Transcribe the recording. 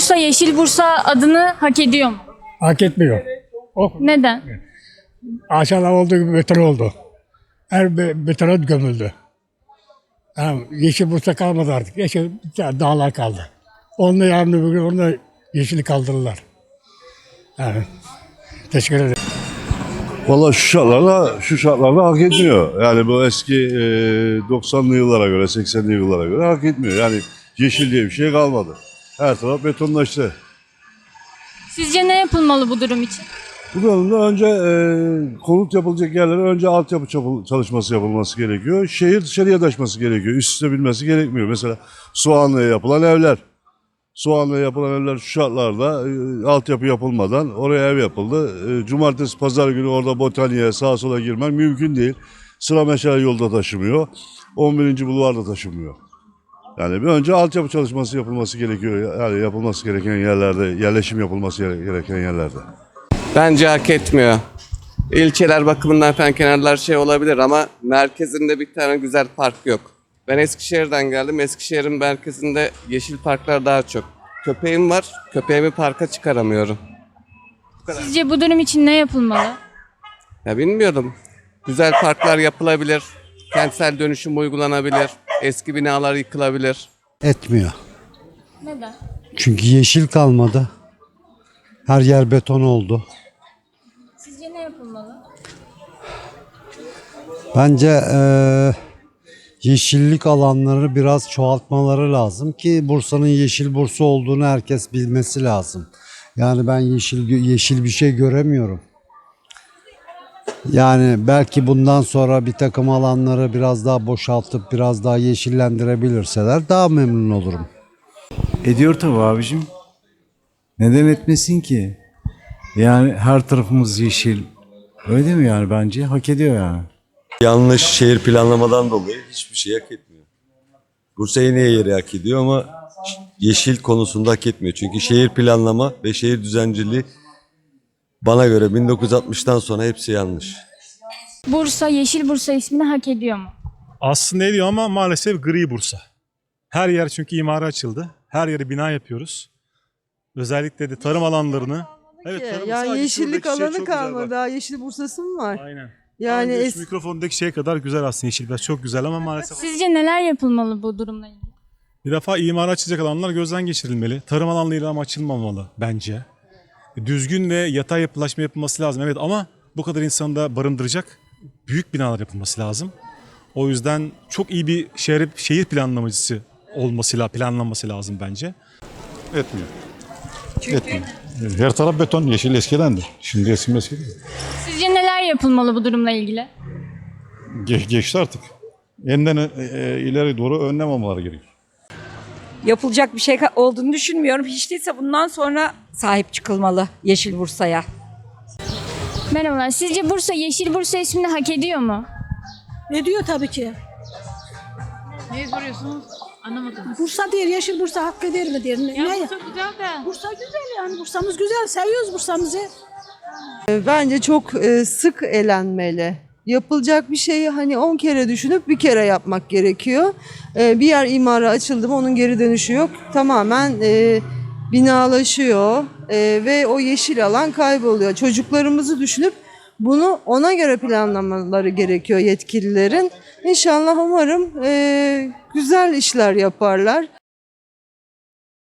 Bursa Yeşil Bursa adını hak ediyor mu? Hak etmiyor. O Neden? aşağıda olduğu gibi beton oldu. Her be, betona gömüldü. Yani yeşil bursa kalmadı artık. Yeşil dağlar kaldı. Onunla yarın öbür gün onunla yeşili kaldırırlar. Yani, teşekkür ederim. Valla şu şartlarda, şu şartlarda hak etmiyor. Yani bu eski e, 90'lı yıllara göre, 80'li yıllara göre hak etmiyor. Yani yeşil diye bir şey kalmadı. Her taraf betonlaştı. Sizce ne yapılmalı bu durum için? Bu durumda önce e, konut yapılacak yerlere önce altyapı çapı- çalışması yapılması gerekiyor. Şehir dışarıya taşması gerekiyor. Üst üste binmesi gerekmiyor. Mesela Soğanlı'ya yapılan evler. Soğanlı'ya yapılan evler şu şartlarda e, altyapı yapılmadan oraya ev yapıldı. E, cumartesi, pazar günü orada botaniğe sağa sola girmek mümkün değil. Sıra meşale yolda taşımıyor. 11. bulvarda taşımıyor. Yani bir önce altyapı çalışması yapılması gerekiyor. Yani yapılması gereken yerlerde, yerleşim yapılması gere- gereken yerlerde. Bence hak etmiyor. İlçeler bakımından falan kenarlar şey olabilir ama merkezinde bir tane güzel park yok. Ben Eskişehir'den geldim. Eskişehir'in merkezinde yeşil parklar daha çok. Köpeğim var. Köpeğimi parka çıkaramıyorum. Sizce bu durum için ne yapılmalı? Ya bilmiyorum. Güzel parklar yapılabilir. Kentsel dönüşüm uygulanabilir. Eski binalar yıkılabilir. Etmiyor. Neden? Çünkü yeşil kalmadı. Her yer beton oldu. Sizce ne yapılmalı? Bence eee, yeşillik alanları biraz çoğaltmaları lazım ki Bursa'nın yeşil Bursa olduğunu herkes bilmesi lazım. Yani ben yeşil yeşil bir şey göremiyorum. Yani belki bundan sonra bir takım alanları biraz daha boşaltıp biraz daha yeşillendirebilirseler daha memnun olurum. Ediyor tabii abicim. Neden etmesin ki? Yani her tarafımız yeşil. Öyle değil mi yani bence? Hak ediyor yani. Yanlış şehir planlamadan dolayı hiçbir şey hak etmiyor. Bursa yine yeri hak ediyor ama yeşil konusunda hak etmiyor. Çünkü şehir planlama ve şehir düzenciliği bana göre 1960'tan sonra hepsi yanlış. Bursa Yeşil Bursa ismini hak ediyor mu? Aslında ediyor ama maalesef gri Bursa. Her yer çünkü imara açıldı. Her yere bina yapıyoruz. Özellikle de tarım alanlarını. Evet, tarım ya sadece yeşillik şuradaki şey alanı çok güzel kalmadı. bak. Daha yeşil bursası mı var? Aynen. Yani Yani es- mikrofondaki şey kadar güzel aslında yeşil biraz çok güzel ama maalesef Sizce neler yapılmalı bu durumla ilgili? bir defa imara açılacak alanlar gözden geçirilmeli. Tarım alanları ama açılmamalı bence. Düzgün ve yatay yapılaşma yapılması lazım evet ama bu kadar insanı da barındıracak büyük binalar yapılması lazım. O yüzden çok iyi bir şehir, şehir planlamacısı olması la planlanması lazım bence. Etmiyor. Etmiyor. Her taraf beton, yeşil eskidendi. Şimdi eski eski değil. Sizce neler yapılmalı bu durumla ilgili? Ge- geçti artık. Yeniden e, e, ileri doğru önlem almaları gerekiyor. Yapılacak bir şey olduğunu düşünmüyorum. Hiç değilse bundan sonra sahip çıkılmalı Yeşil Bursa'ya. Merhabalar. Sizce Bursa Yeşil Bursa ismini hak ediyor mu? Ediyor tabii ki. Neyi soruyorsunuz? Anlamadım. Bursa değil, Yeşil Bursa hakkı eder mi der? Ne? Ya ne? Bursa güzel de. Bursa güzel yani. Bursa'mız güzel. Seviyoruz Bursa'mızı. Bence çok e, sık elenmeli. Yapılacak bir şeyi hani 10 kere düşünüp bir kere yapmak gerekiyor. E, bir yer imara açıldı mı onun geri dönüşü yok. Tamamen e, binalaşıyor e, ve o yeşil alan kayboluyor. Çocuklarımızı düşünüp bunu ona göre planlamaları gerekiyor yetkililerin. İnşallah umarım e, güzel işler yaparlar.